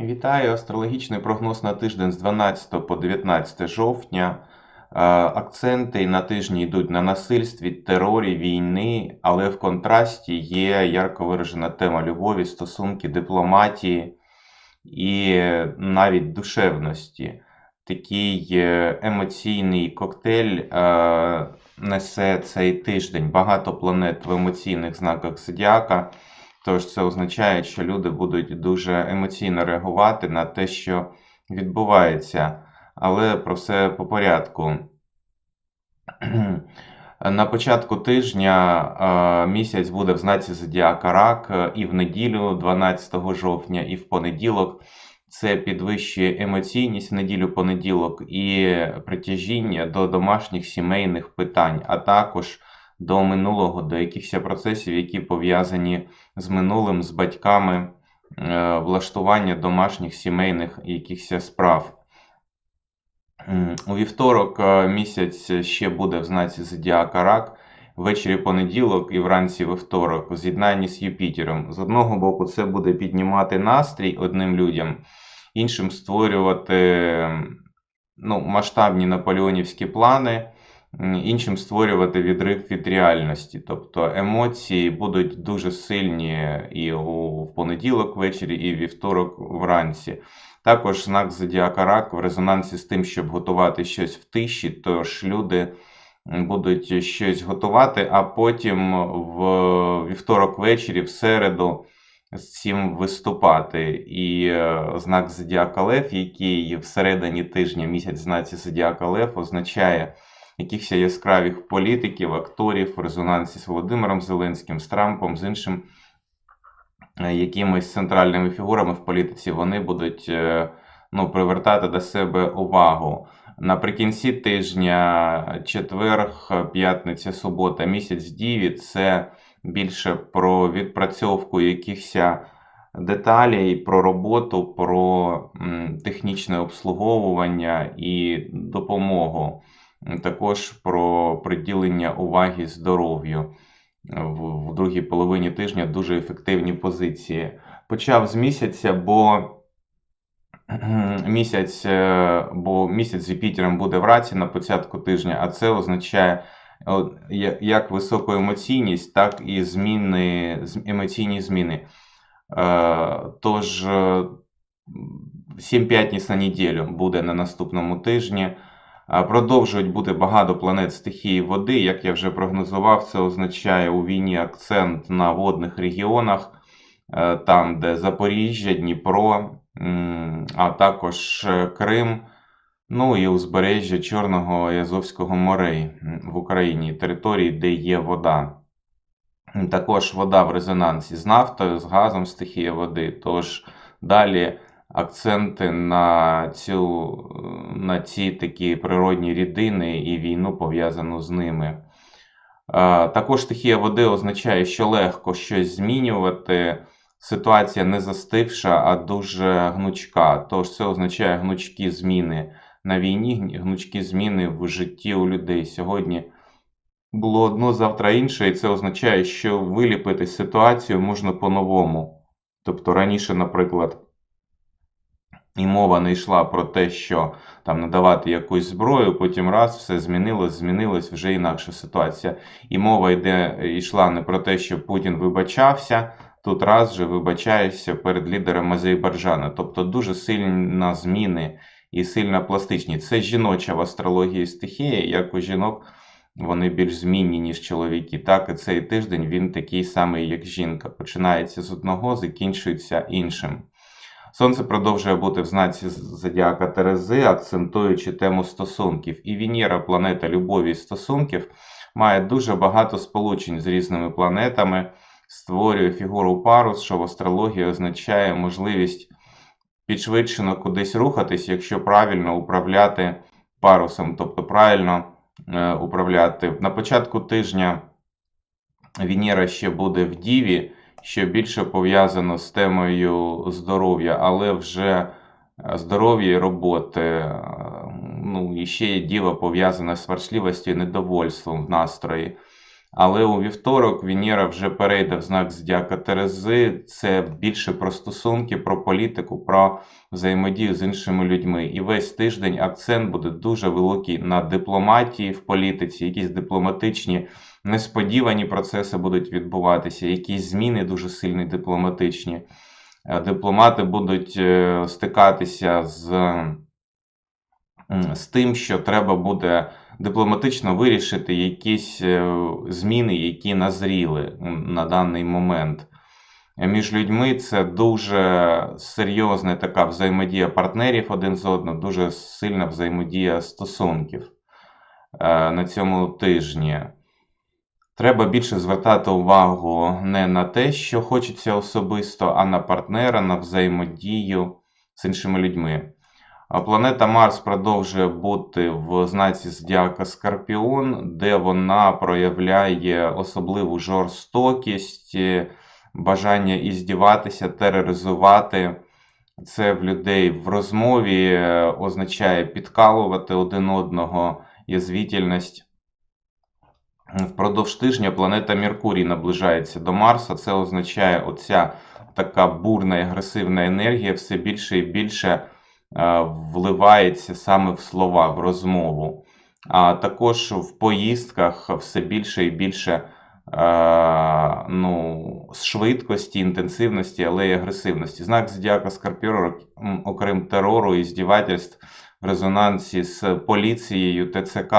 Вітаю! Астрологічний прогноз на тиждень з 12 по 19 жовтня. Е, Акценти на тижні йдуть на насильстві, терорі, війни, але в контрасті є ярко виражена тема любові, стосунки, дипломатії і навіть душевності. Такий е, емоційний коктейль е, несе цей тиждень. Багато планет в емоційних знаках зодіака. Тож це означає, що люди будуть дуже емоційно реагувати на те, що відбувається. Але про все по порядку. На початку тижня місяць буде в знаці Зодіака Рак е, і в неділю, 12 жовтня, і в понеділок. Це підвищує емоційність в неділю-понеділок і притяжіння до домашніх сімейних питань, а також до минулого, до якихось процесів, які пов'язані з минулим, з батьками, е, влаштування домашніх сімейних якихось справ. У вівторок е, місяць ще буде в знаці Зодіака Рак. Ввечері понеділок і вранці вівторок у з'єднанні з Юпітером. З одного боку, це буде піднімати настрій одним людям, іншим створювати ну, масштабні наполеонівські плани, іншим створювати відрив від реальності. Тобто емоції будуть дуже сильні і у понеділок ввечері, і вівторок вранці. Також знак Зодіака Рак в резонансі з тим, щоб готувати щось в тиші, тож люди будуть щось готувати, а потім в вівторок ввечері, в середу з цим виступати. І е, знак Зодіака Лев, який всередині тижня місяць знаці Зодіака Лев, означає якихось яскравих політиків, акторів в резонансі з Володимиром Зеленським, з Трампом, з іншим е, якимись центральними фігурами в політиці, вони будуть е, ну, привертати до себе увагу. Наприкінці тижня, четверг, п'ятниця, субота, місяць Діві це більше про відпрацьовку якихось деталей, про роботу, про технічне обслуговування і допомогу. Також про приділення уваги здоров'ю в другій половині тижня дуже ефективні позиції. Почав з місяця, бо місяць е, бо місяць з Юпітером буде в раці на початку тижня, а це означає як високу емоційність, так і зміни, емоційні зміни. Е, тож, 7 п'ятниць на неділю буде на наступному тижні. Продовжують бути багато планет стихії води. Як я вже прогнозував, це означає у війні акцент на водних регіонах, е, там, де Запоріжжя, Дніпро, а також е, Крим, ну і узбережжя Чорного і Азовського морей в Україні, території, де є вода. Також вода в резонансі з нафтою, з газом стихія води. Тож далі акценти на цю, на ці такі природні рідини і війну пов'язану з ними. Також стихія води означає, що легко щось змінювати. Ситуація не застивша, а дуже гнучка. Тож це означає гнучкі зміни на війні, гнучкі зміни в житті у людей. Сьогодні було одно, завтра інше, і це означає, що виліпити ситуацію можна по-новому. Тобто раніше, наприклад, і мова не йшла про те, що там надавати якусь зброю, потім раз все змінилось, змінилась вже інакша ситуація. І мова йде, йшла не про те, що Путін вибачався, тут раз же вибачаєшся перед лідером Азербайджану. Тобто дуже сильна зміни і сильна пластичність. Це жіноча в астрології стихія, як у жінок. Вони більш змінні, ніж чоловіки. Так, і цей тиждень він такий самий, як жінка. Починається з одного, закінчується іншим. Сонце продовжує бути в знаці Зодіака Терези, акцентуючи тему стосунків. І Венера, планета любові і стосунків, має дуже багато сполучень з різними планетами, створює фігуру парус, що в астрології означає можливість підшвидшено кудись рухатись, якщо правильно управляти парусом, тобто правильно е, управляти. На початку тижня Венера ще буде в Діві що більше пов'язано з темою здоров'я, але вже е, здоров'я і роботи. Е, ну, і ще є діло пов'язане з сварчливістю і недовольством в настрої. Але у вівторок Венера вже перейде в знак Зодіака Терези. Це більше про стосунки, про політику, про взаємодію з іншими людьми. І весь тиждень акцент буде дуже великий на дипломатії в політиці, якісь дипломатичні несподівані процеси будуть відбуватися, якісь зміни дуже сильні дипломатичні. Е, Дипломати будуть е, стикатися з, з тим, що треба буде дипломатично вирішити якісь е, зміни, які назріли на даний момент. Між людьми це дуже серйозна така взаємодія партнерів один з одним, дуже сильна взаємодія стосунків е, на цьому тижні. Треба більше звертати увагу не на те, що хочеться особисто, а на партнера, на взаємодію з іншими людьми. Планета Марс продовжує бути в знаці Зодіака Скорпіон, де вона проявляє особливу жорстокість, бажання іздіватися, тероризувати. Це в людей в розмові е, означає підкалувати один одного, язвітельність. Впродовж тижня планета Меркурій наближається до Марса. Це означає оця така бурна і агресивна енергія все більше і більше вливається саме в слова, в розмову. А також в поїздках все більше і більше е, ну, швидкості, інтенсивності, але й агресивності. Знак Зодіака Скорпіона, м, окрім терору і здівательств в резонансі з поліцією, ТЦК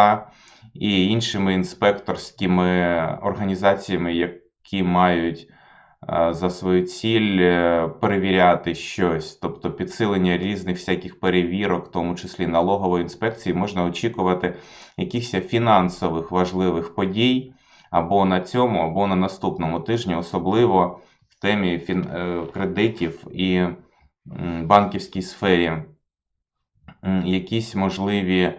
і іншими інспекторськими організаціями, які мають е, за свою ціль е, перевіряти щось, тобто підсилення різних всяких перевірок, в тому числі налогової інспекції, можна очікувати якихось фінансових важливих подій або на цьому, або на наступному тижні, особливо в темі фін... е, кредитів і банківській сфері. Якісь можливі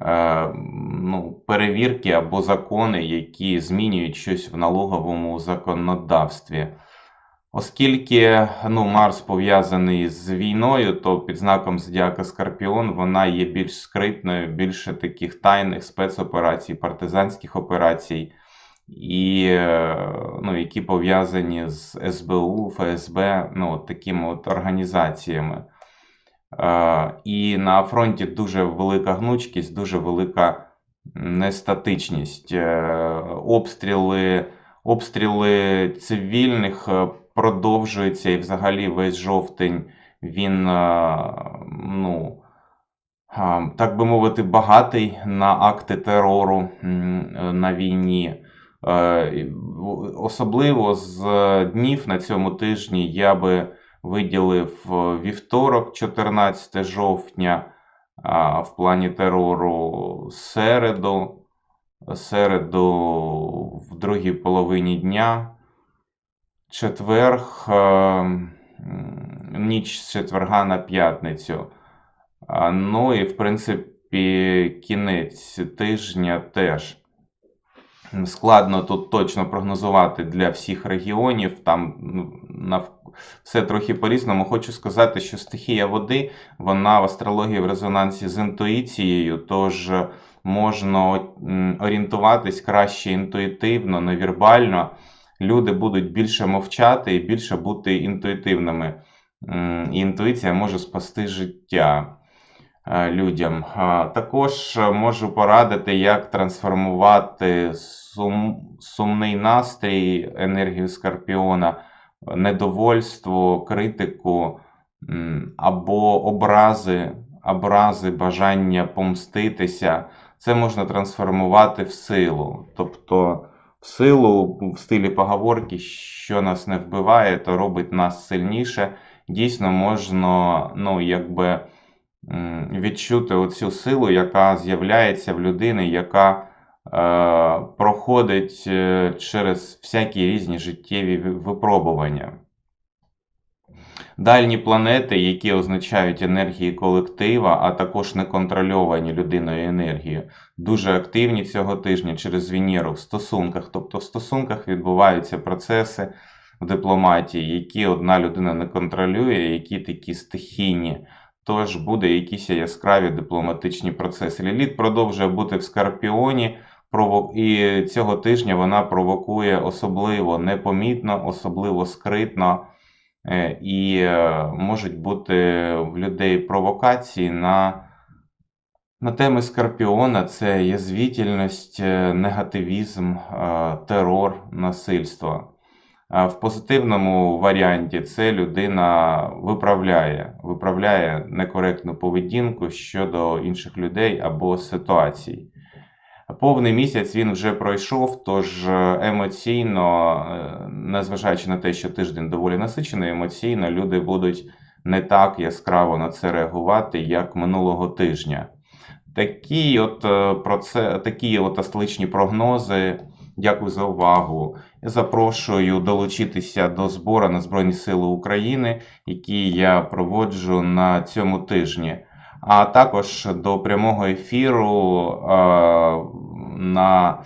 е, ну, перевірки або закони, які змінюють щось в налоговому законодавстві. Оскільки ну, Марс пов'язаний з війною, то під знаком Зодіака Скорпіон вона є більш скритною, більше таких тайних спецоперацій, партизанських операцій, і, е, ну, які пов'язані з СБУ, ФСБ, ну, от такими от організаціями. Е, І на фронті дуже велика гнучкість, дуже велика нестатичність. Е, Обстріли, обстріли цивільних е, продовжуються, і взагалі весь жовтень він, е, ну, так би мовити, багатий на акти терору е, на війні. Е, Особливо з днів на цьому тижні я би виділив е, вівторок, 14 жовтня, в плані терору середу, середу в другій половині дня, четверг, е, ніч з четверга на п'ятницю. Ну і в принципі кінець тижня теж. Складно тут точно прогнозувати для всіх регіонів. Там ну, нав... все трохи по-різному. Хочу сказати, що стихія води, вона в астрології в резонансі з інтуїцією, тож можна орієнтуватись краще інтуїтивно, невірбально. Люди будуть більше мовчати і більше бути інтуїтивними. І інтуїція може спасти життя е, людям. Також е, можу порадити, як трансформувати сум, сумний настрій, енергію Скорпіона, недовольство, критику або образи, образи, бажання помститися. Це можна трансформувати в силу. Тобто силу в стилі поговорки, що нас не вбиває, то робить нас сильніше. Дійсно можна, ну, якби відчути оцю силу, яка з'являється в людини, яка е, проходить е, через всякі різні життєві випробування. Дальні планети, які означають енергії колектива, а також неконтрольовані людиною енергією, дуже активні цього тижня через Венеру в стосунках. Тобто в стосунках відбуваються процеси в дипломатії, які одна людина не контролює, які такі стихійні. Тож буде якісь яскраві дипломатичні процеси. Ліліт продовжує бути в Скорпіоні і цього тижня вона провокує особливо непомітно, особливо скритно. Е, І е, можуть бути в людей провокації на, на теми Скорпіона: це язвітельність, е, негативізм, терор, насильство. В позитивному варіанті це людина виправляє, виправляє некоректну поведінку щодо інших людей або ситуацій. Повний місяць він вже пройшов, тож е, емоційно, е, незважаючи на те, що тиждень доволі насичений, емоційно люди будуть не так яскраво на це реагувати, як минулого тижня. Такі от е, про це, такі от астрологічні прогнози. Дякую за увагу. Я запрошую долучитися до збору на Збройні Сили України, який я проводжу на цьому тижні, а також до прямого ефіру е, на,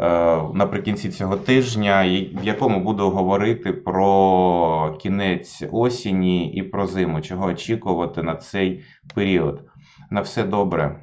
е, наприкінці цього тижня, в якому буду говорити про кінець осені і про зиму, чого очікувати на цей період. На все добре.